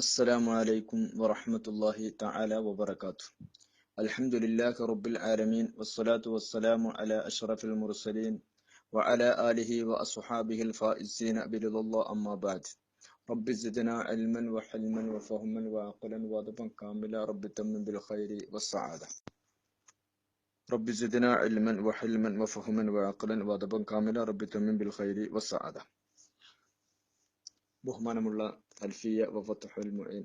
السلام عليكم ورحمة الله تعالى وبركاته. الحمد لله رب العالمين والصلاة والسلام على أشرف المرسلين وعلى آله وأصحابه الفائزين برضا الله. أما بعد رب زدنا علما وحلما وفهما وعقلا وادبا كاملا. رب تمن بالخير والسعادة. رب زدنا علما وحلما وفهما وعقلا وادبا كاملا. رب تمن بالخير والسعادة. ബഹുമാനമുള്ള അൽഫിയ വഫത്തുൽ മുഈൻ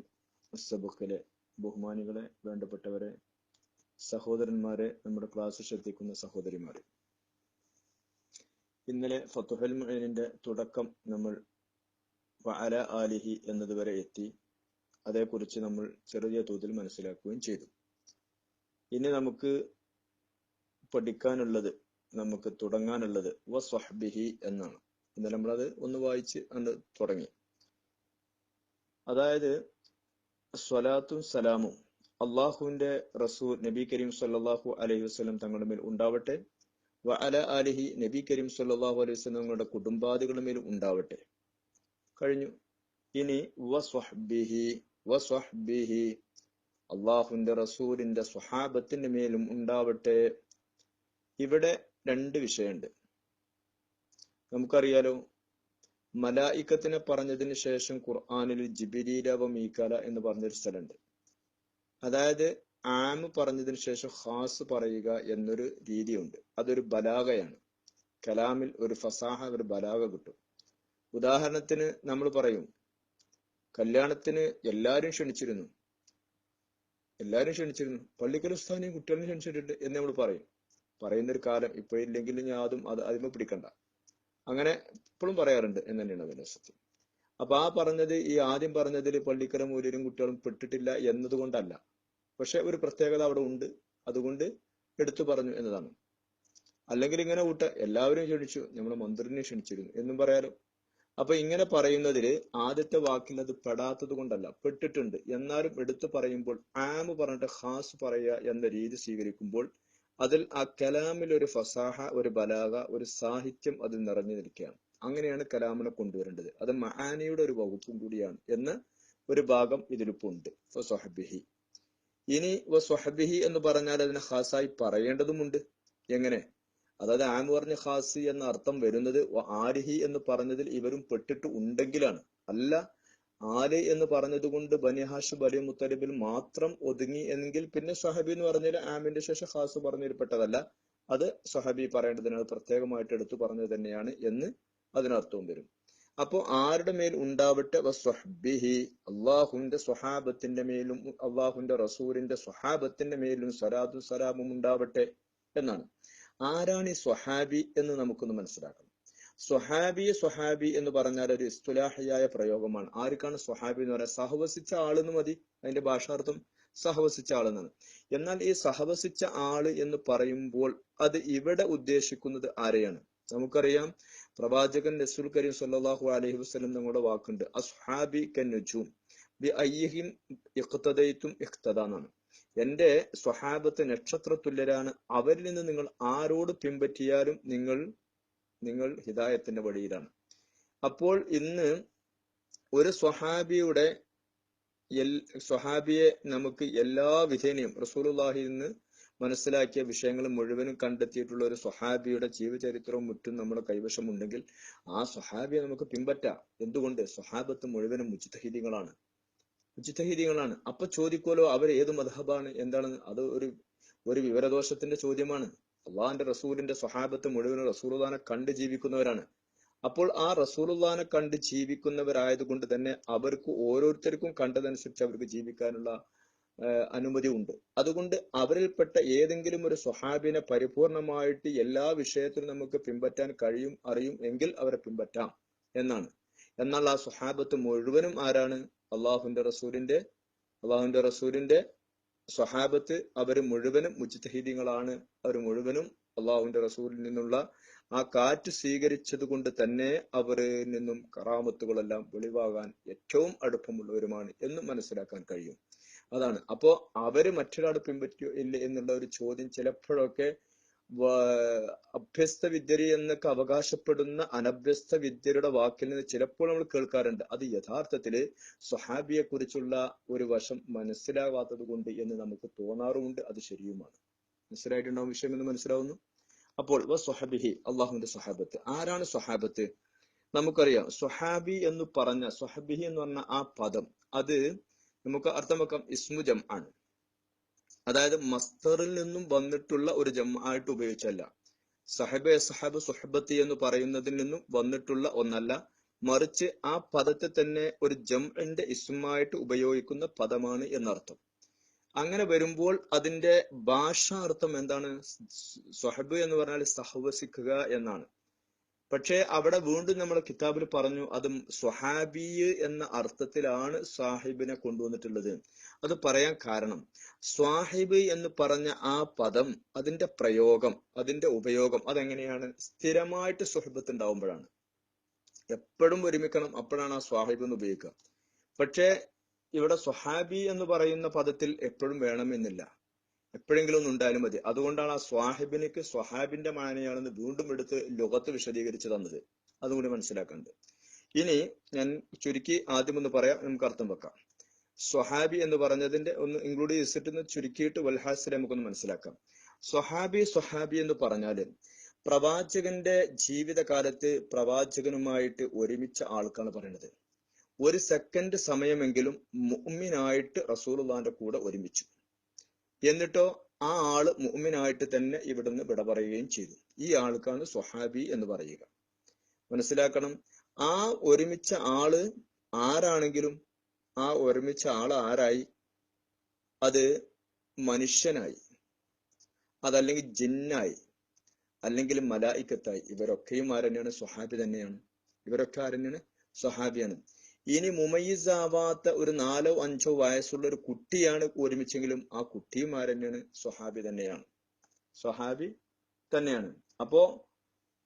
സബുക്കിലെ ബഹുമാനികളെ വേണ്ടപ്പെട്ടവരെ സഹോദരന്മാരെ നമ്മുടെ ക്ലാസ് ശ്രദ്ധിക്കുന്ന സഹോദരിമാരെ. ഇന്നലെ ഫത്തുഹൽ മുഈനിന്റെ തുടക്കം നമ്മൾ വഅല ആലിഹി എന്നതുവരെ എത്തി. അതേക്കുറിച്ച് നമ്മൾ ചെറിയ തോതിൽ മനസ്സിലാക്കുകയും ചെയ്തു. ഇനി നമുക്ക് പഠിക്കാനുള്ളത് നമുക്ക് തുടങ്ങാനുള്ളത് വസ്വഹ്ബിഹി എന്നാണ്. ഇന്നലെ നമ്മളത് ഒന്ന് വായിച്ച് കണ്ട് തുടങ്ങി. അതായത് സ്വലാത്തും സലാമും അള്ളാഹുവിന്റെ റസൂൽ നബി കരീം സല്ലാഹു അലൈഹി വസ്ലം തങ്ങളുടെ മേൽ ഉണ്ടാവട്ടെ. വ അല അലിഹി നബി കരീം സല്ലാഹു അലൈഹി വസ്ലം തങ്ങളുടെ കുടുംബാദികളുടെ മേലും ഉണ്ടാവട്ടെ. കഴിഞ്ഞു. ഇനി വസ്വഹ്ബിഹി വസ്വഹ്ബിഹി. അള്ളാഹുവിന്റെ റസൂലിന്റെ സ്വഹാബത്തിന്റെ മേലും ഉണ്ടാവട്ടെ. ഇവിടെ രണ്ട് വിഷയമുണ്ട്. നമുക്കറിയാലോ മലായിക്കത്തിനെ പറഞ്ഞതിന് ശേഷം ഖുർആാനിൽ ജിബിലീല വ മീക്കാല എന്ന് പറഞ്ഞൊരു സ്ഥലമുണ്ട്. അതായത് ആമ് പറഞ്ഞതിന് ശേഷം ഖാസ് പറയുക എന്നൊരു രീതിയുണ്ട്. അതൊരു ബലാഗയാണ്. കലാമിൽ ഒരു ഫസാഹ ഒരു ബലാഗ കിട്ടും. ഉദാഹരണത്തിന് നമ്മൾ പറയും കല്യാണത്തിന് എല്ലാവരും ക്ഷണിച്ചിരുന്നു. എല്ലാവരും ക്ഷണിച്ചിരുന്നു. പള്ളിക്കൽ ഉസ്താനെയും കുട്ടികളെയും ക്ഷണിച്ചിട്ടുണ്ട് എന്ന് നമ്മൾ പറയും. പറയുന്നൊരു കാലം ഇപ്പോഴില്ലെങ്കിലും ഞാൻ അതും അത് അതിമ പിടിക്കണ്ട. അങ്ങനെ ഇപ്പോഴും പറയാറുണ്ട് എന്ന് തന്നെയാണ് അതിന്റെ സത്യം. അപ്പൊ ആ പറഞ്ഞത് ഈ ആദ്യം പറഞ്ഞതിൽ പള്ളിക്കര മൂലരും കുട്ടികളും പെട്ടിട്ടില്ല എന്നതുകൊണ്ടല്ല. പക്ഷെ ഒരു പ്രത്യേകത അവിടെ ഉണ്ട്. അതുകൊണ്ട് എടുത്തു പറഞ്ഞു എന്നതാണ്. അല്ലെങ്കിൽ ഇങ്ങനെ കൂട്ട എല്ലാവരും ക്ഷണിച്ചു. നമ്മുടെ മന്ത്രിനെ ക്ഷണിച്ചിരുന്നു. എന്നും പറയാലോ. അപ്പൊ ഇങ്ങനെ പറയുന്നതിൽ ആദ്യത്തെ വാക്കിൽ അത് പെടാത്തത് കൊണ്ടല്ല. പെട്ടിട്ടുണ്ട്. എന്നാലും എടുത്തു പറയുമ്പോൾ ആമ് പറഞ്ഞിട്ട് ഹാസ് പറയുക എന്ന രീതി സ്വീകരിക്കുമ്പോൾ അതിൽ ആ കലാമിൽ ഒരു ഫസാഹ ഒരു ബലാഗ ഒരു സാഹിത്യം അതിൽ നിറഞ്ഞു നിൽക്കുകയാണ്. അങ്ങനെയാണ് കലാമിനെ കൊണ്ടുവരേണ്ടത്. അത് മഹാനിയുടെ ഒരു വകുപ്പും കൂടിയാണ് എന്ന ഒരു ഭാഗം ഇതിലിപ്പോ ഉണ്ട് സ്വഹബിഹി ഇനി സ്വഹബിഹി എന്ന് പറഞ്ഞാൽ അതിനെ ഖാസായി പറയേണ്ടതുമുണ്ട്. എങ്ങനെ? അതായത് ആൻ പറഞ്ഞ ഖാസി എന്ന അർത്ഥം വരുന്നത് ആരിഹി എന്ന് പറഞ്ഞതിൽ ഇവരും പെട്ടിട്ട് ഉണ്ടെങ്കിലാണ്. അല്ല ആൽ എന്ന് പറഞ്ഞതുകൊണ്ട് ബനിഹാഷ് ബലി മുത്തലിബിൽ മാത്രം ഒതുങ്ങി എന്നെങ്കിൽ പിന്നെ സഹബി എന്ന് പറഞ്ഞാൽ ആമിന്റെ ശേഷം ഖാസ് പറഞ്ഞതിൽപ്പെട്ടതല്ല അത് സഹബി പറയേണ്ടതിന് പ്രത്യേകമായിട്ട് എടുത്തു പറഞ്ഞത് തന്നെയാണ് എന്ന് അതിനർത്ഥവും വരും. അപ്പോ ആരുടെ മേൽ ഉണ്ടാവട്ടെ? അള്ളാഹുന്റെ സ്വഹാബത്തിന്റെ മേലും അള്ളാഹുവിന്റെ റസൂലിന്റെ സ്വഹാബത്തിന്റെ മേലും സലാദും സലാമും ഉണ്ടാവട്ടെ എന്നാണ്. ആരാണ് ഈ സ്വഹാബി എന്ന് നമുക്കൊന്ന് മനസ്സിലാക്കണം. സ്വഹാബി സ്വഹാബി എന്ന് പറഞ്ഞാൽ ഒരു ഇസ്തുലാഹിയായ പ്രയോഗമാണ്. ആർക്കാണ് സ്വഹാബി എന്ന് പറയാൻ സഹവസിച്ച ആളെന്ന് മതി അതിന്റെ ഭാഷാർത്ഥം സഹവസിച്ച ആളെന്നാണ്. എന്നാൽ ഈ സഹവസിച്ച ആൾ എന്ന് പറയുമ്പോൾ അത് ഇവിടെ ഉദ്ദേശിക്കുന്നത് ആരെയാണ്? നമുക്കറിയാം പ്രവാചകൻ റസൂൽ കരീം സല്ലാഹു അലഹി വസ്ലം നമ്മുടെ വാക്കുണ്ട് അസ്ഹാബി എന്നാണ്. എന്റെ സ്വഹാബത്ത് നക്ഷത്ര തുല്യരാണ് അവരിൽ നിന്ന് നിങ്ങൾ ആരോട് പിൻപറ്റിയാലും നിങ്ങൾ നിങ്ങൾ ഹിദായത്തിന്റെ വഴിയിലാണ്. അപ്പോൾ ഇന്ന് ഒരു സ്വഹാബിയുടെ എൽ സ്വഹാബിയെ നമുക്ക് എല്ലാ വിധേനയും റസൂലുള്ളാഹി നിന്ന് മനസ്സിലാക്കിയ വിഷയങ്ങൾ മുഴുവനും കണ്ടെത്തിയിട്ടുള്ള ഒരു സ്വഹാബിയുടെ ജീവചരിത്രവും മറ്റും നമ്മുടെ കൈവശമുണ്ടെങ്കിൽ ആ സ്വഹാബിയെ നമുക്ക് പിൻപറ്റാം. എന്തുകൊണ്ട്? സ്വഹാബത്ത് മുഴുവനും മുജിത്തഹിദികളാണ് മുജിത്തഹിദികളാണ് അപ്പൊ ചോദിക്കുമല്ലോ അവർ ഏത് മധബാണ് എന്താണ്? അത് ഒരു ഒരു വിവരദോഷത്തിന്റെ ചോദ്യമാണ്. അള്ളാഹിന്റെ റസൂലിന്റെ സ്വഹാബത്ത് മുഴുവനും റസൂലുള്ളാനെ കണ്ട് ജീവിക്കുന്നവരാണ്. അപ്പോൾ ആ റസൂലുള്ളാനെ കണ്ട് ജീവിക്കുന്നവരായതുകൊണ്ട് തന്നെ അവർക്ക് ഓരോരുത്തർക്കും കണ്ടതനുസരിച്ച് അവർക്ക് ജീവിക്കാനുള്ള അനുമതി ഉണ്ട്. അതുകൊണ്ട് അവരിൽപ്പെട്ട ഏതെങ്കിലും ഒരു സ്വഹാബിനെ പരിപൂർണമായിട്ട് എല്ലാ വിഷയത്തിലും നമുക്ക് പിൻപറ്റാൻ കഴിയും അറിയും എങ്കിൽ അവരെ പിൻപറ്റാം എന്നാണ്. എന്നാൽ ആ സ്വഹാബത്ത് മുഴുവനും ആരാണ്? അള്ളാഹുന്റെ റസൂലിന്റെ അള്ളാഹുന്റെ റസൂലിന്റെ സ്വഹാബത്ത് അവർ മുഴുവനും മുജിത്തഹീദികളാണ് അവർ മുഴുവനും അള്ളാഹുവിന്റെ റസൂലിൽ നിന്നുള്ള ആ കാറ്റ് സ്വീകരിച്ചത് കൊണ്ട് തന്നെ അവരിൽ നിന്നും കറാമത്തുകളെല്ലാം വെളിവാകാൻ ഏറ്റവും അടുപ്പമുള്ളവരുമാണ് എന്ന് മനസ്സിലാക്കാൻ കഴിയും. അതാണ്. അപ്പോ അവർ മറ്റൊരാൾ പിൻപറ്റിയോ ഇല്ല എന്നുള്ള ഒരു ചോദ്യം ചിലപ്പോഴൊക്കെ അഭ്യസ്ത വിദ്യര് എന്നൊക്കെ അവകാശപ്പെടുന്ന അനഭ്യസ്ത വിദ്യരുടെ വാക്കിൽ നിന്ന് ചിലപ്പോൾ നമ്മൾ കേൾക്കാറുണ്ട്. അത് യഥാർത്ഥത്തിൽ സ്വഹാബിയെ കുറിച്ചുള്ള ഒരു വശം മനസ്സിലാവാത്തത് കൊണ്ട് എന്ന് നമുക്ക് തോന്നാറുമുണ്ട്. അത് ശരിയുമാണ്. മനസ്സിലായിട്ടുണ്ടാവും വിഷയം എന്ന് മനസ്സിലാവുന്നു. അപ്പോൾ സ്വഹബിഹി അള്ളാഹുവിന്റെ സ്വഹാബത്ത്. ആരാണ് സ്വഹാബത്ത്? നമുക്കറിയാം. സ്വഹാബി എന്ന് പറഞ്ഞ സ്വഹബിഹി എന്ന് പറഞ്ഞ ആ പദം അത് നമുക്ക് അർത്ഥം ഇസ്മുജം ഇസ്മു ആണ് അതായത് മസ്തറിൽ നിന്നും വന്നിട്ടുള്ള ഒരു ജമായിട്ട് ഉപയോഗിച്ചല്ല. സഹബെ സഹബ് സുഹബത്തി എന്ന് പറയുന്നതിൽ നിന്നും വന്നിട്ടുള്ള ഒന്നല്ല. മറിച്ച് ആ പദത്തെ തന്നെ ഒരു ജംഇന്റെ ഇസ്മായിട്ട് ഉപയോഗിക്കുന്ന പദമാണ് എന്നർത്ഥം. അങ്ങനെ വരുമ്പോൾ അതിന്റെ ഭാഷാർത്ഥം എന്താണ്? സഹബ് എന്ന് പറഞ്ഞാൽ സഹവസിക്കുക എന്നാണ്. പക്ഷേ അവിടെ വീണ്ടും നമ്മൾ കിതാബിൽ പറഞ്ഞു അത് സ്വഹാബി എന്ന അർത്ഥത്തിലാണ് സാഹിബിനെ കൊണ്ടുവന്നിട്ടുള്ളത്. അത് പറയാൻ കാരണം സ്വാഹിബ് എന്ന് പറഞ്ഞ ആ പദം അതിന്റെ പ്രയോഗം അതിന്റെ ഉപയോഗം അതെങ്ങനെയാണ്? സ്ഥിരമായിട്ട് സുഹബത്ത് ഉണ്ടാവുമ്പോഴാണ്. എപ്പോഴും ഒരുമിക്കണം അപ്പോഴാണ് ആ സ്വാഹിബ് എന്ന് ഉപയോഗിക്കുക. പക്ഷേ ഇവിടെ സ്വഹാബി എന്ന് പറയുന്ന പദത്തിൽ എപ്പോഴും വേണമെന്നില്ല. എപ്പോഴെങ്കിലും ഒന്ന് ഉണ്ടായാലും മതി. അതുകൊണ്ടാണ് ആ സ്വാഹിബിനിക്ക് സ്വഹാബിന്റെ മാനയാണെന്ന് വീണ്ടും എടുത്ത് ലോകത്ത് വിശദീകരിച്ചു തന്നത്. അതുകൂടി മനസ്സിലാക്കേണ്ടത്. ഇനി ഞാൻ ചുരുക്കി ആദ്യം ഒന്ന് പറയാം. നമുക്ക് അർത്ഥം വെക്കാം. സ്വഹാബി എന്ന് പറഞ്ഞതിന്റെ ഒന്ന് ഇൻക്ലൂഡ് ചെയ്തിട്ട് ചുരുക്കിയിട്ട് വൽഹാസിൽ നമുക്കൊന്ന് മനസ്സിലാക്കാം. സ്വഹാബി സ്വഹാബി എന്ന് പറഞ്ഞാൽ പ്രവാചകന്റെ ജീവിതകാലത്ത് പ്രവാചകനുമായിട്ട് ഒരുമിച്ച ആൾക്കാണ് പറയുന്നത് ഒരു സെക്കൻഡ് സമയമെങ്കിലും മുഅ്മിനായിട്ട് റസൂലുള്ളാന്റെ കൂടെ ഒരുമിച്ചു. എന്നിട്ടോ ആ ആൾ മുഅ്മിനായിട്ട് തന്നെ ഇവിടുന്ന് വിട പറയുകയും ചെയ്തു. ഈ ആൾക്കാണ് സ്വഹാബി എന്ന് പറയുക. മനസ്സിലാക്കണം ആ ഒരുമിച്ച ആൾ ആരാണെങ്കിലും ആ ഒരുമിച്ച ആൾ ആരായി? അത് മനുഷ്യനായി. അതല്ലെങ്കിൽ ജിന്നായി. അല്ലെങ്കിൽ മലായിക്കത്തായി. ഇവരൊക്കെയും ആരെന്നെയാണ്? സ്വഹാബി തന്നെയാണ്. ഇവരൊക്കെ ആരെന്നെയാണ്? സ്വഹാബിയാണ്. ഇനി മുമയിസാവാത്ത ഒരു നാലോ അഞ്ചോ വയസ്സുള്ള ഒരു കുട്ടിയാണ് ഒരുമിച്ചെങ്കിലും ആ കുട്ടിയും ആരന്നെയാണ്? സ്വഹാബി തന്നെയാണ്. സ്വഹാബി തന്നെയാണ്. അപ്പോ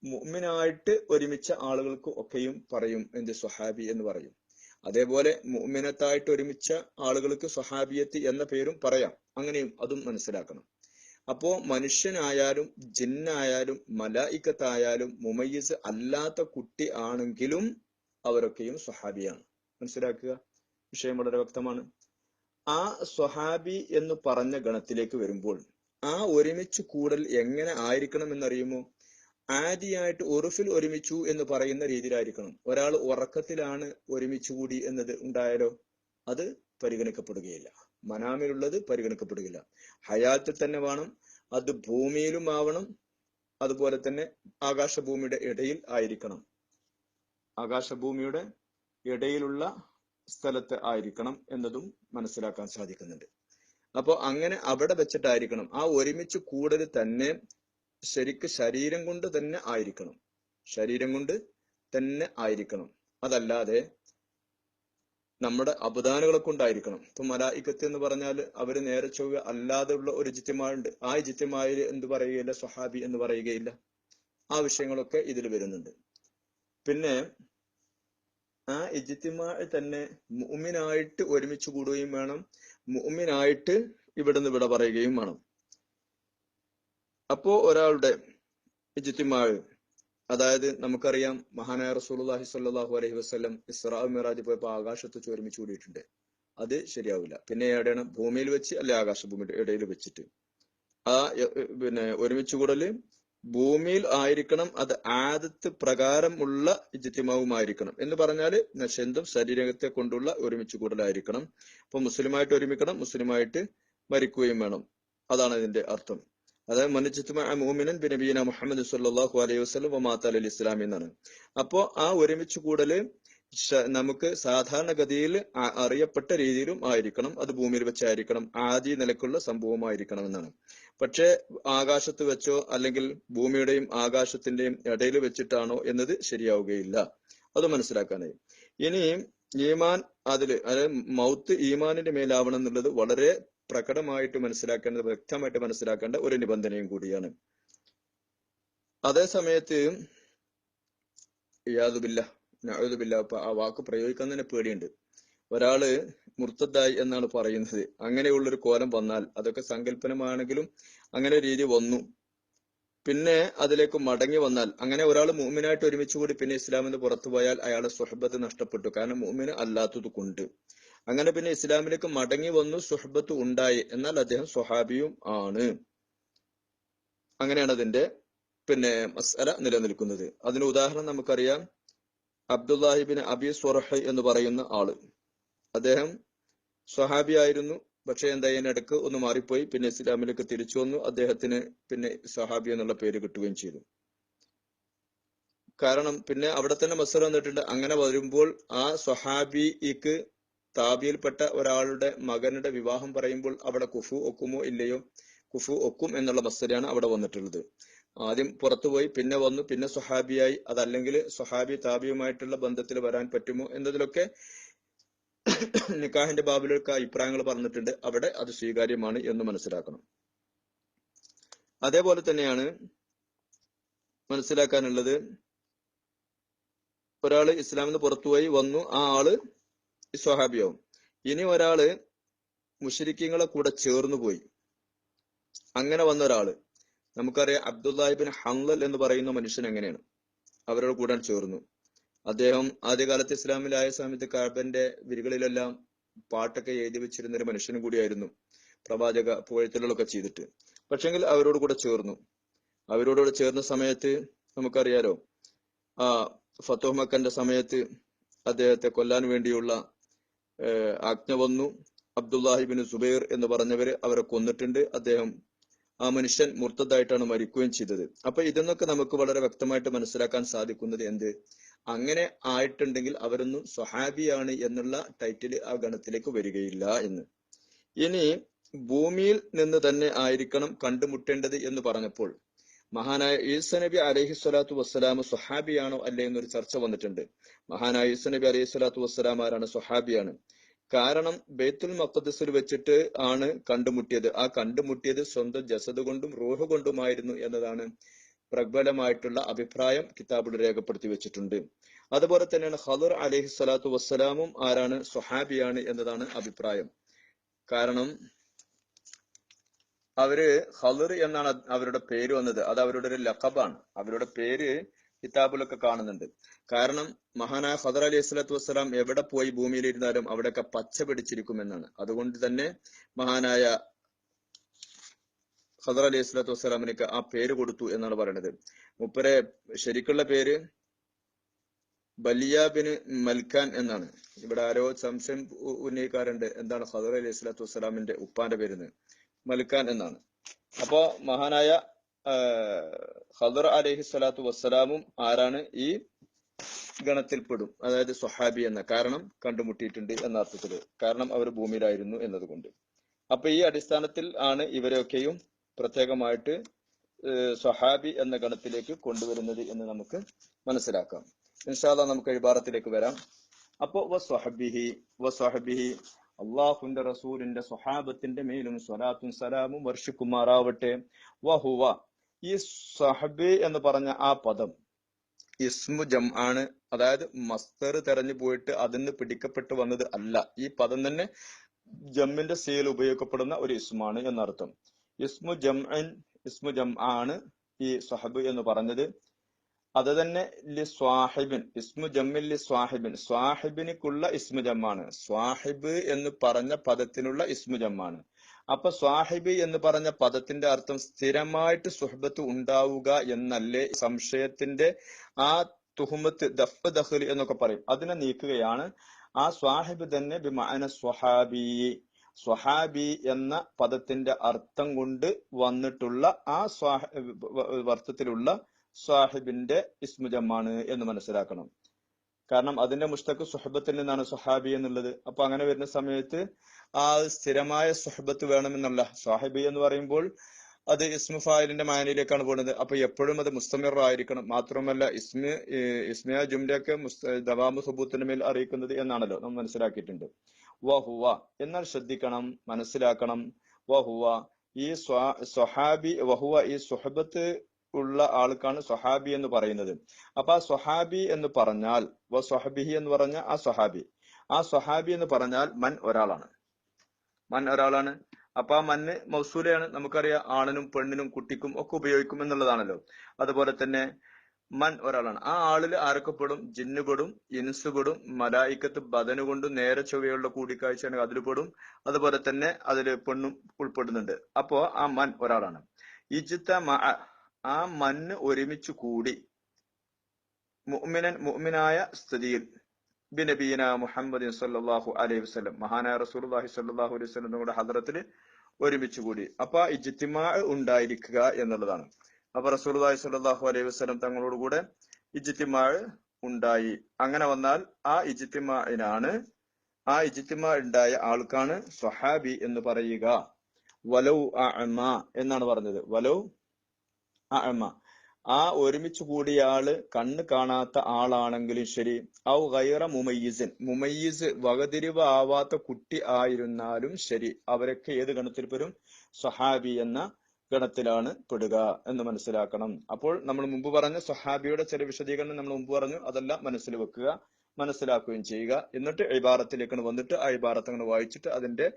മുഅ്മിനായിട്ട് ഒരുമിച്ച ആളുകൾക്ക് ഒക്കെയും പറയും എന്ത് സ്വഹാബി എന്ന് പറയും. അതേപോലെ മുഅ്മിനത്തായിട്ട് ഒരുമിച്ച ആളുകൾക്ക് സ്വഹാബിയത്ത് എന്ന പേരും പറയാം. അങ്ങനെയും അതും മനസ്സിലാക്കണം. അപ്പോ മനുഷ്യനായാലും ജിന്നായാലും മലായിക്കത്തായാലും മുമയിസ് അല്ലാത്ത കുട്ടി ആണെങ്കിലും അവരൊക്കെയും സ്വഹാബിയാണ്. മനസ്സിലാക്കുക വിഷയം വളരെ വ്യക്തമാണ്. ആ സ്വഹാബി എന്ന് പറഞ്ഞ ഗണത്തിലേക്ക് വരുമ്പോൾ ആ ഒരുമിച്ച് കൂടൽ എങ്ങനെ ആയിരിക്കണം എന്നറിയുമോ? ആദ്യമായിട്ട് ഉറുഫിൽ ഒരുമിച്ചു എന്ന് പറയുന്ന രീതിയിലായിരിക്കണം. ഒരാൾ ഉറക്കത്തിലാണ് ഒരുമിച്ചു കൂടി എന്നത് ഉണ്ടായാലോ? അത് പരിഗണിക്കപ്പെടുകയില്ല. മനാമിലുള്ളത് പരിഗണിക്കപ്പെടുകയില്ല. ഹയാത്തിൽ തന്നെ വേണം അത് ഭൂമിയിലും ആവണം അതുപോലെ തന്നെ ആകാശഭൂമിയുടെ ഇടയിൽ ആയിരിക്കണം. ആകാശഭൂമിയുടെ ഇടയിലുള്ള സ്ഥലത്ത് ആയിരിക്കണം എന്നതും മനസ്സിലാക്കാൻ സാധിക്കുന്നുണ്ട്. അപ്പോൾ അങ്ങനെ അവിടെ വെച്ചിട്ടായിരിക്കണം ആ ഒരുമിച്ച് കൂടൽ തന്നെ ശരിക്ക് ശരീരം കൊണ്ട് തന്നെ ആയിരിക്കണം. ശരീരം കൊണ്ട് തന്നെ ആയിരിക്കണം. അതല്ലാതെ നമ്മുടെ അബദാനുകളെ കൊണ്ടായിരിക്കണം. ഇപ്പൊ മലായിക്കത്ത് എന്ന് പറഞ്ഞാൽ അവർ നേരെ ചൊവ്വ അല്ലാതെ ഉള്ള ഒരു ജിത്യമായുണ്ട്. ആ ജിത്യമായിൽ എന്ത് പറയുകയില്ല? സ്വഹാബി എന്ന് പറയുകയില്ല. ആ വിഷയങ്ങളൊക്കെ ഇതിൽ വരുന്നുണ്ട്. പിന്നെ ആ ഇജിത്തിമായി തന്നെ മുഅ്മിനായിട്ട് ഒരുമിച്ച് കൂടുകയും വേണം. മുഅ്മിനായിട്ട് ഇവിടുന്ന് ഇവിടെ പറയുകയും വേണം. അപ്പോ ഒരാളുടെ ഇജിത്തിമാഴ് അതായത് നമുക്കറിയാം മഹാനായ റസൂലുള്ളാഹി സ്വല്ലല്ലാഹു അലൈഹി വസല്ലം ഇസ്രാ മിറാജ് പോയപ്പോ ആകാശത്ത് ഒരുമിച്ച് കൂടിയിട്ടുണ്ട്. അത് ശരിയാവില്ല. പിന്നെ എവിടെയാണ്? ഭൂമിയിൽ വെച്ച് അല്ലെ ആകാശഭൂമിയുടെ ഇടയിൽ വെച്ചിട്ട്. ആ പിന്നെ ഒരുമിച്ച് കൂടൽ ഭൂമിയിൽ ആയിരിക്കണം അത് ആദത്ത് പ്രകാരം ഉള്ള ഇജ്തിമാവുമായിരിക്കണം എന്ന് പറഞ്ഞാൽ നശന്തും ശരീരത്തെ കൊണ്ടുള്ള ഒരുമിച്ച് കൂടലായിരിക്കണം. അപ്പൊ മുസ്ലിമായിട്ട് ഒരുമിക്കണം മുസ്ലിമായിട്ട് മരിക്കുകയും വേണം. അതാണ് ഇതിന്റെ അർത്ഥം. അതായത് മനുജിത്തുമ മോമിനൻ ബിനബീന മുഹമ്മദ് സല്ലല്ലാഹു അലൈഹി വസ്ലം വമാത്ത അലി ഇസ്ലാം എന്നാണ്. അപ്പോ ആ ഒരുമിച്ച് കൂടൽ നമുക്ക് സാധാരണഗതിയിൽ അറിയപ്പെട്ട രീതിയിലും ആയിരിക്കണം. അത് ഭൂമിയിൽ വെച്ചായിരിക്കണം. ആദ്യ നിലക്കുള്ള സംഭവമായിരിക്കണം എന്നാണ്. പക്ഷേ ആകാശത്ത് വെച്ചോ അല്ലെങ്കിൽ ഭൂമിയുടെയും ആകാശത്തിന്റെയും ഇടയിൽ വെച്ചിട്ടാണോ എന്നത് ശരിയാവുകയില്ല. അത് മനസ്സിലാക്കാനായി. ഇനി ഈമാൻ അതിൽ അതായത് മൗത്ത് ഈമാനിന്റെ മേലാവണം എന്നുള്ളത് വളരെ പ്രകടമായിട്ട് മനസ്സിലാക്കേണ്ടത് വ്യക്തമായിട്ട് മനസ്സിലാക്കേണ്ട ഒരു നിബന്ധനയും കൂടിയാണ്. അതേ സമയത്ത് യാതുബില്ല ആ വാക്ക് പ്രയോഗിക്കാൻ തന്നെ പേടിയുണ്ട്. ഒരാൾ മുർത്തദ്ദായി എന്നാണ് പറയുന്നത്. അങ്ങനെയുള്ളൊരു കോലം വന്നാൽ അതൊക്കെ സങ്കല്പനമാണെങ്കിലും അങ്ങനെ രീതി വന്നു. പിന്നെ അതിലേക്ക് മടങ്ങി വന്നാൽ അങ്ങനെ ഒരാൾ മൂമിനായിട്ട് ഒരുമിച്ച് കൂടി പിന്നെ ഇസ്ലാമിന് പുറത്തു പോയാൽ അയാളെ സുഹബത്ത് നഷ്ടപ്പെട്ടു. കാരണം മൂമിന് അല്ലാത്തത് കൊണ്ട്. അങ്ങനെ പിന്നെ ഇസ്ലാമിലേക്ക് മടങ്ങി വന്നു സുഹബത്ത് ഉണ്ടായി. എന്നാൽ അദ്ദേഹം സ്വഹാബിയും ആണ്. അങ്ങനെയാണ് അതിന്റെ പിന്നെ മസ്അല നിലനിൽക്കുന്നത്. അതിന് ഉദാഹരണം നമുക്കറിയാം. അബ്ദുല്ലാഹിബിൻ അബി സുറഹ് എന്ന് പറയുന്ന ആൾ. അദ്ദേഹം സ്വഹാബി ആയിരുന്നു പക്ഷെ എന്താ ഇതിനിടക്ക് ഒന്ന് മാറിപ്പോയി. പിന്നെ ഇസ്ലാമിലേക്ക് തിരിച്ചു വന്നു. അദ്ദേഹത്തിന് പിന്നെ സഹാബി എന്നുള്ള പേര് കിട്ടുകയും ചെയ്തു. കാരണം പിന്നെ അവിടെ തന്നെ മസർ വന്നിട്ടുണ്ട്. അങ്ങനെ വരുമ്പോൾ ആ സ്വഹാബിക്ക് താബിയിൽപ്പെട്ട ഒരാളുടെ മകനുടെ വിവാഹം പറയുമ്പോൾ അവിടെ കുഫു ഒക്കുമോ ഇല്ലയോ? കുഫു ഒക്കും എന്നുള്ള മസലാണ് അവിടെ വന്നിട്ടുള്ളത്. ആദ്യം പുറത്തുപോയി പിന്നെ വന്നു പിന്നെ സ്വഹാബിയായി. അതല്ലെങ്കിൽ സ്വഹാബി താബിയുമായിട്ടുള്ള ബന്ധത്തിൽ വരാൻ പറ്റുമോ എന്നതിലൊക്കെ നിക്കാഹിന്റെ ബാബിലൊക്കെ അഭിപ്രായങ്ങൾ പറഞ്ഞിട്ടുണ്ട്. അവിടെ അത് സ്വീകാര്യമാണ് എന്ന് മനസ്സിലാക്കണം. അതേപോലെ തന്നെയാണ് മനസ്സിലാക്കാനുള്ളത് ഒരാൾ ഇസ്ലാമിൽ പുറത്തുപോയി വന്നു ആ ആൾ സ്വഹാബിയാവും. ഇനി ഒരാൾ മുഷരിക്കങ്ങളെ കൂടെ ചേർന്നു പോയി. അങ്ങനെ വന്ന ഒരാൾ നമുക്കറിയാം അബ്ദുല്ലാഹിബിൻ ഹംലൽ എന്ന് പറയുന്ന മനുഷ്യൻ എങ്ങനെയാണ്? അവരുടെ കൂടെ ചേർന്നു. അദ്ദേഹം ആദ്യകാലത്ത് ഇസ്ലാമിലായ സമയത്ത് കാബന്റെ വിരികളിലെല്ലാം പാട്ടൊക്കെ എഴുതി വെച്ചിരുന്ന ഒരു മനുഷ്യനും കൂടിയായിരുന്നു. പ്രവാചക പുകഴ്ത്തലുകളൊക്കെ ചെയ്തിട്ട്. പക്ഷെങ്കിൽ അവരോട് കൂടെ ചേർന്നു. അവരോട് കൂടെ ചേർന്ന സമയത്ത് നമുക്കറിയാലോ ആ ഫത്തോഹ് മക്കന്റെ സമയത്ത് അദ്ദേഹത്തെ കൊല്ലാൻ വേണ്ടിയുള്ള ആജ്ഞ വന്നു. അബ്ദുല്ലാഹിബിൻ സുബൈർ എന്ന് പറഞ്ഞവര് അവരെ കൊന്നിട്ടുണ്ട്. അദ്ദേഹം ആ മനുഷ്യൻ മുർത്തതായിട്ടാണ് മരിക്കുകയും ചെയ്തത്. അപ്പൊ ഇതെന്നൊക്കെ നമുക്ക് വളരെ വ്യക്തമായിട്ട് മനസ്സിലാക്കാൻ സാധിക്കുന്നത് എന്ത്? അങ്ങനെ ആയിട്ടുണ്ടെങ്കിൽ അവരൊന്നും സ്വഹാബിയാണ് എന്നുള്ള ടൈറ്റിൽ ആ ഗണത്തിലേക്ക് വരികയില്ല എന്ന്. ഇനി ഭൂമിയിൽ നിന്ന് തന്നെ ആയിരിക്കണം കണ്ടുമുട്ടേണ്ടത് എന്ന് പറഞ്ഞപ്പോൾ മഹാനായ ഈസ നബി അലഹി സ്വലാത്തു വസ്സലാം സ്വഹാബിയാണോ അല്ലേ എന്നൊരു ചർച്ച വന്നിട്ടുണ്ട്. മഹാനായ ഈസ നബി അലഹി സ്വലാത്തു വസ്സലാം ആരാണ്? സ്വഹാബിയാണ്. കാരണം ബേത്തുൽ മക്കദസിൽ വെച്ചിട്ട് ആണ് കണ്ടുമുട്ടിയത്. ആ കണ്ടുമുട്ടിയത് സ്വന്തം ജസദ് കൊണ്ടും റൂഹ് കൊണ്ടുമായിരുന്നു എന്നതാണ് പ്രബലമായിട്ടുള്ള അഭിപ്രായം കിതാബിൽ രേഖപ്പെടുത്തി വെച്ചിട്ടുണ്ട്. അതുപോലെ തന്നെയാണ് ഖദർ അലഹി സ്വലാത്തു വസ്സലാമും ആരാണ്? സ്വഹാബിയാണ് എന്നതാണ് അഭിപ്രായം. കാരണം അവർ ഖദർ എന്നാണ് അവരുടെ പേര് വന്നത്. അത് അവരുടെ ഒരു ലഖബാണ്. അവരുടെ പേര് കിതാബിലൊക്കെ കാണുന്നുണ്ട്. കാരണം മഹാനായ ഖദർ അലി സ്വലാത്തു വസ്സലാം എവിടെ പോയി ഭൂമിയിലിരുന്നാലും അവിടെയൊക്കെ പച്ച പിടിച്ചിരിക്കുമെന്നാണ്. അതുകൊണ്ട് തന്നെ മഹാനായ ഖദർ അലി സ്വലാത്തു വസ്സലാമിനൊക്കെ ആ പേര് കൊടുത്തു എന്നാണ് പറയുന്നത്. മുപ്പരെ ശരിക്കുള്ള പേര് ബലിയ ബിൻ മൽക്കാൻ എന്നാണ്. ഇവിടെ ആരോ സംശയം ഉന്നയിക്കാറുണ്ട് എന്താണ് ഖദർ അലി സ്വലാത്തു വസ്സലാമിന്റെ ഉപ്പാന്റെ പേരുന്ന്. മൽഖാൻ എന്നാണ്. അപ്പോ മഹാനായ ഹദർ അലൈഹി സ്വലാത്തു വസ്സലാമും ആരാണ്? ഈ ഗണത്തിൽപ്പെടും. അതായത് സ്വഹാബി എന്ന കാരണം കണ്ടുമുട്ടിയിട്ടുണ്ട് എന്ന അർത്ഥത്തിൽ. കാരണം അവർ ഭൂമിയിലായിരുന്നു എന്നതുകൊണ്ട്. അപ്പൊ ഈ അടിസ്ഥാനത്തിൽ ആണ് ഇവരെയൊക്കെയും പ്രത്യേകമായിട്ട് സഹാബി എന്ന ഗണത്തിലേക്ക് കൊണ്ടുവരുന്നത് എന്ന് നമുക്ക് മനസ്സിലാക്കാം. ഇൻഷാല്ല നമുക്ക് എഴുപാറത്തിലേക്ക് വരാം. അപ്പോ വസ്വഹബിഹി വസ്വഹബിഹി അള്ളാഹുന്റെ റസൂലിന്റെ സ്വഹാബത്തിന്റെ മേലും സ്വലാത്തും സലാമും വർഷിക്കുമാറാവട്ടെ. വഹുവ ഈ സഹബി എന്ന് പറഞ്ഞ ആ പദം ഇസ്മു ജം ആണ് അതായത് മസ്തർ തെരഞ്ഞു പോയിട്ട് അതിന് പിടിക്കപ്പെട്ടു വന്നത് അല്ല. ഈ പദം തന്നെ ജമ്മിന്റെ സീൽ ഉപയോഗിക്കപ്പെടുന്ന ഒരു ഇസ്മാണ് എന്നർത്ഥം. ഇസ്മു ജംഅൻ ഇസ്മു ജം ആണ് ഈ സ്വഹബ് എന്ന് പറഞ്ഞത്. അത് തന്നെ ലി സ്വാഹിബിൻ ഇസ്മു ജമ്മിൽ ലി സ്വാഹിബിൻ. സ്വാഹിബിനിക്കുള്ള ഇസ്മു ജമ്മാണ് സ്വാഹിബ് എന്ന് പറഞ്ഞ പദത്തിനുള്ള ഇസ്മു ജമ്മാണ് അപ്പൊ സ്വാഹിബ് എന്ന് പറഞ്ഞ പദത്തിന്റെ അർത്ഥം സ്ഥിരമായിട്ട് സുഹബത്ത് ഉണ്ടാവുക എന്നല്ലേ സംശയത്തിന്റെ ആ തുഹുമത്ത് ദഫ് ദഹ്ലി എന്നൊക്കെ പറയും. അതിനെ നീക്കുകയാണ്. ആ സ്വാഹിബ് തന്നെ ബിമാന സ്വഹാബി. സ്വഹാബി എന്ന പദത്തിന്റെ അർത്ഥം കൊണ്ട് വന്നിട്ടുള്ള ആ സ്വാഹ വർത്തത്തിലുള്ള സ്വാഹിബിന്റെ ഇസ്മുജമാണ് എന്ന് മനസ്സിലാക്കണം. കാരണം അതിന്റെ മുഷ്തഖ് സുഹബത്തിൽ നിന്നാണ് സുഹാബി എന്നുള്ളത്. അപ്പൊ അങ്ങനെ വരുന്ന സമയത്ത് ആ സ്ഥിരമായ സുഹബത്ത് വേണമെന്നല്ല സാഹിബി എന്ന് പറയുമ്പോൾ അത് ഇസ്മു ഫായിലിന്റെ മാനയിലേക്കാണ് പോകുന്നത് അപ്പൊ എപ്പോഴും അത് മുസ്തമിർ ആയിരിക്കണം മാത്രമല്ല ഇസ്മി ഇസ്മിയ ജുംലയൊക്കെ ദവാമു സുബൂത്തിന്റെ മേൽ അറിയിക്കുന്നത് എന്നാണല്ലോ നമ്മൾ മനസ്സിലാക്കിയിട്ടുണ്ട്. വഹുവ എന്നാൽ ശ്രദ്ധിക്കണം മനസ്സിലാക്കണം. വഹുവ ഈ സ്വഹാബി വഹുവ ഈ സുഹബത്ത് ഉള്ള ആൾക്കാണ് സ്വഹാബി എന്ന് പറയുന്നത്. അപ്പൊ ആ സ്വഹാബി എന്ന് പറഞ്ഞാൽ വ സ്വഹബിഹി എന്ന് പറഞ്ഞ ആ സ്വഹാബി. ആ സ്വഹാബി എന്ന് പറഞ്ഞാൽ മൻ ഒരാളാണ്. മൻ ഒരാളാണ്. അപ്പൊ ആ മണ്ണ് മൗസൂലയാണ് നമുക്കറിയാം ആണിനും പെണ്ണിനും കുട്ടിക്കും ഒക്കെ ഉപയോഗിക്കും എന്നുള്ളതാണല്ലോ. അതുപോലെ തന്നെ മൻ ഒരാളാണ്. ആ ആളിൽ ആരൊക്കെ പെടും? ജിന്ന് പെടും ഇൻസ് പെടും മലായിക്കത്ത് ബദന് കൊണ്ട് നേരെ ചൊവ്വയുള്ള കൂടിക്കാഴ്ചയാണ് അതിൽ പെടും. അതുപോലെ തന്നെ അതിൽ പെണ്ണും ഉൾപ്പെടുന്നുണ്ട്. അപ്പോ ആ മൻ ഒരാളാണ്. ഇജിത്ത ആ മണ്ണ് ഒരുമിച്ച് കൂടി മുഅ്മിനൻ മുഅ്മിനായ സ്ഥിതിയിൽ ബിനബീന മുഹമ്മദ് സല്ലല്ലാഹു അലൈഹി വസല്ലം മഹാനായ റസൂലുള്ളാഹി സ്വല്ലല്ലാഹു അലൈഹി വസല്ലം നമ്മുടെ ഹദ്റത്തിൽ ഒരുമിച്ച് കൂടി. അപ്പൊ ഇജ്തിമാ ഉണ്ടായിരിക്കുക എന്നുള്ളതാണ്. അപ്പൊ റസൂലുള്ളാഹി സ്വല്ലല്ലാഹു അലൈഹി വസല്ലം തങ്ങളോട് കൂടെ ഇജ്തിമാ ഉണ്ടായി. അങ്ങനെ വന്നാൽ ആ ഇജ്തിമാനാണ് ആ ഇജ്തിമാ ഉണ്ടായ ആൾക്കാണ് സ്വഹാബി എന്ന് പറയുക. വലൗ അഅമ എന്നാണ് പറഞ്ഞത്. വലൗ അഅമ. ആ ഒരുമിച്ച് കൂടിയ ആൾ കണ്ണ് കാണാത്ത ആളാണെങ്കിലും ശരി. ഔ ഗൈറ മുമയ്യിസൻ. മുമയ്യിസ് വകതിരിവ് ആവാത്ത കുട്ടി ആയിരുന്നാലും ശരി. അവരൊക്കെ ഏത് ഗണത്തിൽ പെരും സഹാബി എന്ന ഗണത്തിലാണ് പെടുക എന്ന് മനസ്സിലാക്കണം. അപ്പോൾ നമ്മൾ മുമ്പ് പറഞ്ഞ സഹാബിയുടെ ചില വിശദീകരണം നമ്മൾ മുമ്പ് പറഞ്ഞു. അതെല്ലാം മനസ്സിൽ വെക്കുക മനസ്സിലാക്കുകയും ചെയ്യുക. എന്നിട്ട് ഇബാറത്തിലേക്ക് വന്നിട്ട് ആ ഇബാറത്ത് അങ്ങനെ വായിച്ചിട്ട് അതിന്റെ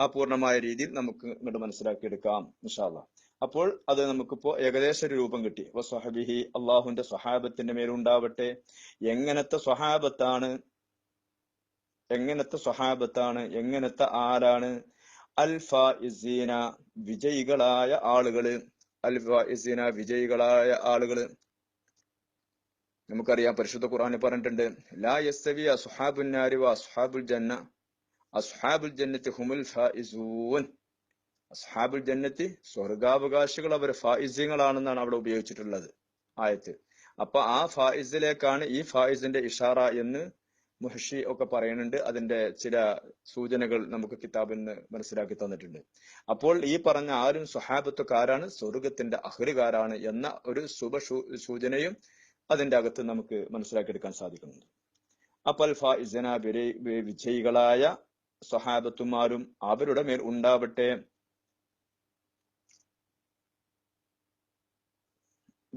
ആ പൂർണമായ രീതിയിൽ നമുക്ക് ഇങ്ങോട്ട് മനസ്സിലാക്കിയെടുക്കാം. ഇൻഷാല്ല അപ്പോൾ അത് നമുക്കിപ്പോ ഏകദേശ രൂപം കിട്ടി. അപ്പൊ സ്വഹബിഹി അള്ളാഹുന്റെ സ്വഹാബത്തിന്റെ മേലുണ്ടാവട്ടെ എങ്ങനത്തെ സ്വഹാബത്താണ്? എങ്ങനത്തെ സ്വഹാബത്താണ്? എങ്ങനത്തെ ആരാണ്? അൽഫ ഇസീന വിജയികളായ ആളുകൾ. അൽഫ ഇസീന വിജയികളായ ആളുകൾ. നമുക്കറിയാം പരിശുദ്ധ ഖുർആൻ പറഞ്ഞിട്ടുണ്ട് ലാ യസ്തവി അസ്ഹാബുന്നാരി വ അസ്ഹാബുൽ ജന്ന അസ്ഹാബുൽ ജന്നത്തി ഹുമുൽ ഫായിസൂൻ അസ്ഹാബുൽ ജന്നത്തി സ്വർഗാവകാശികൾ അവർ ഫായിസ്യങ്ങളാണെന്നാണ് അവിടെ ഉപയോഗിച്ചിട്ടുള്ളത് ആയത്ത്. അപ്പൊ ആ ഫായിസിലേക്കാണ് ഈ ഫായിസിന്റെ ഇഷാറ എന്ന് മുഹഷി ഒക്കെ പറയുന്നുണ്ട്. അതിന്റെ ചില സൂചനകൾ നമുക്ക് കിതാബിൽ നിന്ന് മനസ്സിലാക്കി തന്നിട്ടുണ്ട്. അപ്പോൾ ഈ പറഞ്ഞ ആരും സ്വഹാബത്വക്കാരാണ് സ്വർഗത്തിന്റെ അഹ്ലുകാരാണ് എന്ന ഒരു ശുഭ സൂചനയും അതിന്റെ അകത്ത് നമുക്ക് മനസ്സിലാക്കിയെടുക്കാൻ സാധിക്കുന്നുണ്ട്. അപ്പോൾ ഫായിസന വിജയികളായ സ്വഹാബത്തുമാരും അവരുടെ മേൽ ഉണ്ടാവട്ടെ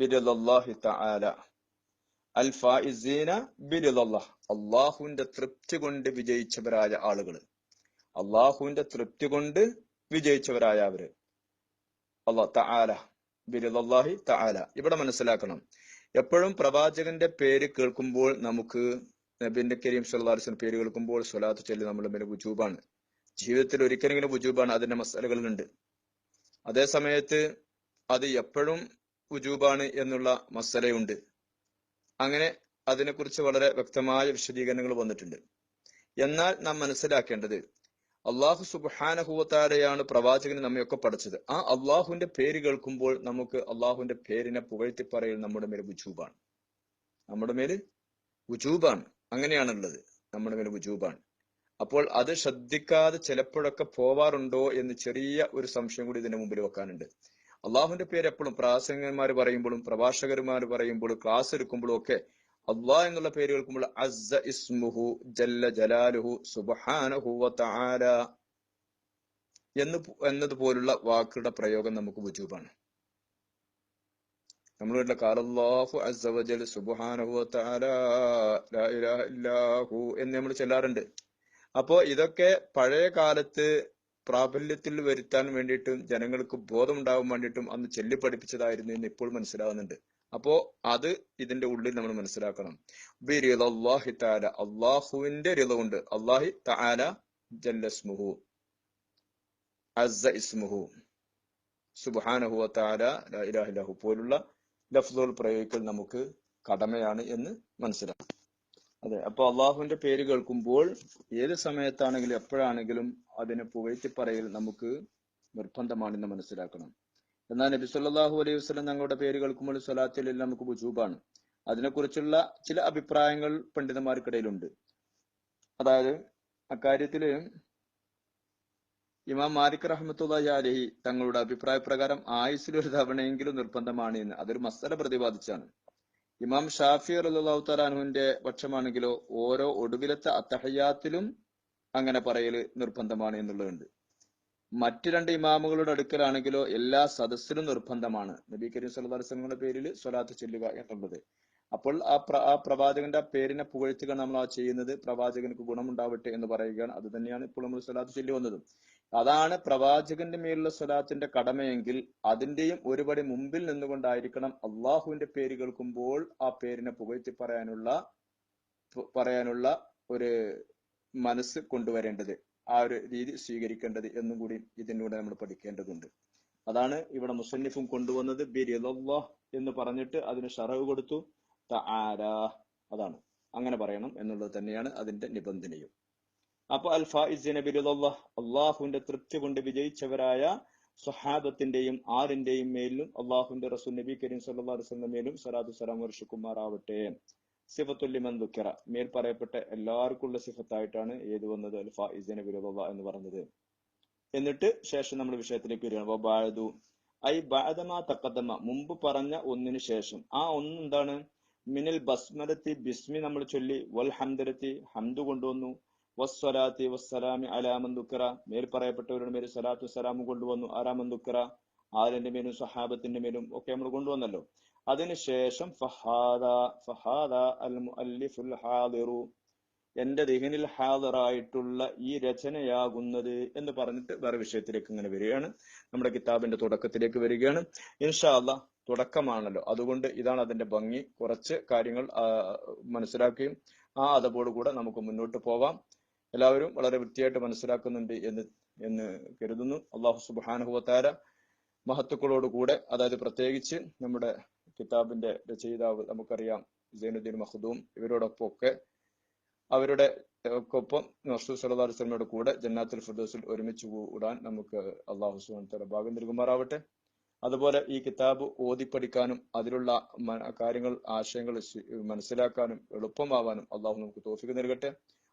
ബിരദല്ലാഹി തആല. അൽ ഫായിസീന ബിരദല്ലാഹ്. അള്ളാഹുവിന്റെ തൃപ്തി കൊണ്ട് വിജയിച്ചവരായ ആളുകൾ അള്ളാഹുവിന്റെ തൃപ്തി കൊണ്ട് വിജയിച്ചവരായ അവർ. അള്ളാഹ് തആല ബിരദല്ലാഹി തആല. ഇവിടെ മനസ്സിലാക്കണം. എപ്പോഴും പ്രവാചകന്റെ പേര് കേൾക്കുമ്പോൾ നമുക്ക് നബിന്റെ കരീം സല്ലാസ്ലം പേര് കേൾക്കുമ്പോൾ സ്വലാത്ത് ചൊല്ലി നമ്മുടെ മേലെ വുജൂബാണ്. ജീവിതത്തിൽ ഒരിക്കലെങ്കിലും വുജൂബാണ് അതിന്റെ മസാലകളുണ്ട് അതേ സമയത്ത് അത് എപ്പോഴും വുജൂബാണ് എന്നുള്ള മസലയുണ്ട്. അങ്ങനെ അതിനെക്കുറിച്ച് വളരെ വ്യക്തമായ വിശദീകരണങ്ങൾ വന്നിട്ടുണ്ട്. എന്നാൽ നാം മനസ്സിലാക്കേണ്ടത് അള്ളാഹു സുബാനഹുവത്താരെയാണ് പ്രവാചകന് നമ്മയൊക്കെ പഠിച്ചത്. ആ അള്ളാഹുവിന്റെ പേര് കേൾക്കുമ്പോൾ നമുക്ക് അള്ളാഹുവിന്റെ പേരിനെ പുകഴ്ത്തി പറയൽ നമ്മുടെ മേൽ ഉജൂബാണ്. നമ്മുടെ മേൽ ഉജൂബാണ്. അങ്ങനെയാണുള്ളത്. നമ്മുടെ മേൽ ഉജൂബാണ്. അപ്പോൾ അത് ശ്രദ്ധിക്കാതെ ചിലപ്പോഴൊക്കെ പോവാറുണ്ടോ എന്ന് ചെറിയ ഒരു സംശയം കൂടി ഇതിന്റെ മുമ്പിൽ വെക്കാനുണ്ട്. അള്ളാഹുവിന്റെ പേര് എപ്പോഴും പ്രാസംഗന്മാർ പറയുമ്പോഴും പ്രഭാഷകന്മാർ പറയുമ്പോഴും ക്ലാസ് എടുക്കുമ്പോഴും ഒക്കെ അള്ളാഹ് എന്നുള്ള പേര് കേൾക്കുമ്പോൾ അസ്സ ഇസ്മുഹു ജല്ല ജലാലുഹു സുബ്ഹാനഹു വതആല എന്ന് എന്നതുപോലുള്ള വാക്കുകളുടെ പ്രയോഗം നമുക്ക് വുജൂബാണ്. നമ്മൾ വീട്ടിലെ കാലല്ലാഹു അസ്സവജൽ സുബ്ഹാനഹു വ തആല ലാ ഇലാഹ എന്ന് നമ്മൾ ചെല്ലാറുണ്ട്. അപ്പോ ഇതൊക്കെ പഴയ കാലത്ത് പ്രാബല്യത്തിൽ വരുത്താൻ വേണ്ടിയിട്ടും ജനങ്ങൾക്ക് ബോധം ബോധമുണ്ടാവാൻ വേണ്ടിയിട്ടും അന്ന് ചൊല്ലി പഠിപ്പിച്ചതായിരുന്നു എന്ന് ഇപ്പോൾ മനസ്സിലാവുന്നുണ്ട്. അപ്പോ അത് ഇതിന്റെ ഉള്ളിൽ നമ്മൾ മനസ്സിലാക്കണം. അള്ളാഹി താല അള്ളാഹുവിന്റെ കൊണ്ട് അള്ളാഹി താല ജല്ലസ്മുഹു ഇസ്മുഹു സുബാനഹു താല പോലുള്ള ലഫ്ലുകൾ പ്രയോഗിക്കൽ നമുക്ക് കടമയാണ് എന്ന് മനസ്സിലാക്കും. അതെ അപ്പൊ അള്ളാഹുവിന്റെ പേര് കേൾക്കുമ്പോൾ ഏത് സമയത്താണെങ്കിലും എപ്പോഴാണെങ്കിലും അതിനെ പുകഴ്ത്തി പറയൽ നമുക്ക് നിർബന്ധമാണെന്ന് മനസ്സിലാക്കണം. എന്നാൽ നബി സല്ലാഹു അലൈഹി വസ്ലം ഞങ്ങളുടെ പേര് കേൾക്കുമ്പോൾ സ്വലാത്തിലെല്ലാം നമുക്ക് ബുജൂബാണ് അതിനെക്കുറിച്ചുള്ള ചില അഭിപ്രായങ്ങൾ പണ്ഡിതന്മാർക്കിടയിലുണ്ട്. അതായത് അക്കാര്യത്തിൽ ഇമാം മാലിക് റഹ്മത്തുള്ളാഹി അലഹി തങ്ങളുടെ അഭിപ്രായ പ്രകാരം ആയുസിൽ ഒരു തവണയെങ്കിലും നിർബന്ധമാണ് എന്ന് അതൊരു മസല പ്രതിപാദിച്ചാണ്. ഇമാം ഷാഫി അള്ളാഹു തലാനുവിന്റെ പക്ഷമാണെങ്കിലോ ഓരോ ഒടുവിലത്തെ അത്തഹയ്യാത്തിലും അങ്ങനെ പറയൽ നിർബന്ധമാണ് എന്നുള്ളതുണ്ട്. മറ്റു രണ്ട് ഇമാമുകളുടെ അടുക്കലാണെങ്കിലോ എല്ലാ സദസ്സിലും നിർബന്ധമാണ്. നബി കരീം വസല്ലമയുടെ പേരിൽ സ്വലാത്ത് ചെല്ലുക എന്നുള്ളത്. അപ്പോൾ ആ ആ പ്രവാചകന്റെ പേരിനെ പുകഴ്ത്തുക നമ്മൾ ആ ചെയ്യുന്നത്. പ്രവാചകനക്ക് ഗുണമുണ്ടാവട്ടെ എന്ന് പറയുകയാണ്. അത് തന്നെയാണ് ഇപ്പോൾ നമ്മൾ സ്വലാത്ത് ചൊല്ലി വന്നതും അതാണ് പ്രവാചകന്റെ മേലുള്ള സ്വലാത്തിന്റെ കടമയെങ്കിൽ അതിന്റെയും ഒരുപടി മുമ്പിൽ നിന്നുകൊണ്ടായിരിക്കണം അള്ളാഹുവിന്റെ പേര് കേൾക്കുമ്പോൾ ആ പേരിനെ പുകഴ്ത്തി പറയാനുള്ള പറയാനുള്ള ഒരു മനസ്സ് കൊണ്ടുവരേണ്ടത് ആ ഒരു രീതി സ്വീകരിക്കേണ്ടത് എന്നും കൂടി ഇതിലൂടെ നമ്മൾ പഠിക്കേണ്ടതുണ്ട്. അതാണ് ഇവിടെ മുസന്നിഫും കൊണ്ടുവന്നത് ബിരിദല്ലാഹ് എന്ന് പറഞ്ഞിട്ട് അതിന് ഷറവ് കൊടുത്തു. തആല അതാണ്. അങ്ങനെ പറയണം എന്നുള്ളത് തന്നെയാണ് അതിന്റെ നിബന്ധനയും. അപ്പൊ അൽ ബിരുദല്ലാഹ് അള്ളാഹുവിന്റെ തൃപ്തി കൊണ്ട് വിജയിച്ചവരായ സ്വഹാബത്തിന്റെയും ആറിന്റെയും മേലും അള്ളാഹുവിന്റെ റസൂൽ നബി കരീം വസല്ലം മേലും സലാദു സലാം വർഷിക്കുമാറാവട്ടെ. സിഫത്തുല്ലിമൻ ദുഃഖറ. മേൽ പറയപ്പെട്ട എല്ലാവർക്കും ഉള്ള സിഫത്തായിട്ടാണ് ഏത് വന്നത്? അൽ ബിരുദല്ലാഹ് എന്ന് പറഞ്ഞത്. എന്നിട്ട് ശേഷം നമ്മൾ വിഷയത്തിലേക്ക് വരികയാണ്. വബാഴതു ഐ ബാദമ തക്കദമ മുമ്പ് പറഞ്ഞ ഒന്നിനു ശേഷം. ആ ഒന്ന് എന്താണ്? മിനൽ ബസ്മരത്തി ബിസ്മി നമ്മൾ ചൊല്ലി. വൽ ഹംദരത്തി ഹംദു കൊണ്ടുവന്നു. വസ്സലാത്തി വസ്സലാമി അലാമൻ ദുക്കറ. മേൽ പറയപ്പെട്ടവരുടെ മേൽ സലാത്തു സലാമു കൊണ്ടുവന്നു. ആരാമൻ ദുക്കറ. ആരിന്റെ മേലും സഹാബത്തിന്റെ മേലും ഒക്കെ നമ്മൾ കൊണ്ടുവന്നല്ലോ. അതിനുശേഷം എന്റെ ദിഹനിൽ ഹാദറായിട്ടുള്ള ഈ രചനയാകുന്നത് എന്ന് പറഞ്ഞിട്ട് വേറെ വിഷയത്തിലേക്ക് ഇങ്ങനെ വരികയാണ്. നമ്മുടെ കിതാബിന്റെ തുടക്കത്തിലേക്ക് വരികയാണ്. ഇൻഷാല്ല തുടക്കമാണല്ലോ. അതുകൊണ്ട് ഇതാണ് അതിന്റെ ഭംഗി. കുറച്ച് കാര്യങ്ങൾ മനസ്സിലാക്കുകയും ആ അതപോടുകൂടെ നമുക്ക് മുന്നോട്ട് പോവാം. എല്ലാവരും വളരെ വൃത്തിയായിട്ട് മനസ്സിലാക്കുന്നുണ്ട് എന്ന് എന്ന് കരുതുന്നു. അള്ളാഹു സുബാനുഹുവത്താര മഹത്തുക്കളോട് കൂടെ അതായത് പ്രത്യേകിച്ച് നമ്മുടെ കിതാബിന്റെ രചയിതാവ് നമുക്കറിയാം സൈനുദ്ദീൻ മഹദൂം ഇവരോടൊപ്പം ഒക്കെ അവരുടെ ഒപ്പം റസൂൽ സല്ലല്ലാഹു അലൈഹി വസല്ലമയുടെ കൂടെ ജന്നാത്തുൽ ഫിർദൗസിൽ ഒരുമിച്ച് കൂടാൻ നമുക്ക് അള്ളാഹു സുബാൻ തല ഭാഗ്യം നൽകുമാറാവട്ടെ. അതുപോലെ ഈ കിതാബ് ഓതിപ്പഠിക്കാനും അതിലുള്ള കാര്യങ്ങൾ ആശയങ്ങൾ മനസ്സിലാക്കാനും എളുപ്പമാവാനും അള്ളാഹു നമുക്ക് തോഫിക്ക് നൽകട്ടെ.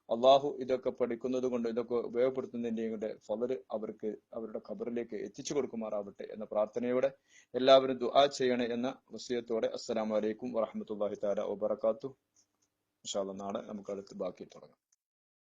അള്ളാഹു ഇതൊക്കെ പഠിക്കുന്നത് കൊണ്ട് ഇതൊക്കെ ഉപയോഗപ്പെടുത്തുന്നതിന്റെയും കൂടെ ഫലര് അവർക്ക് അവരുടെ ഖബറിലേക്ക് എത്തിച്ചു കൊടുക്കുമാറാവട്ടെ എന്ന പ്രാർത്ഥനയോടെ എല്ലാവരും ദുആ ചെയ്യണേ എന്ന വസിയത്തോടെ അസ്സലാമു അലൈക്കും വറഹ്മത്തുള്ളാഹി തആല വബറകാതുഹു. ഇൻഷാ അല്ലാഹ് നാളെ നമുക്ക് അടുത്ത് ബാക്കി തുടങ്ങാം.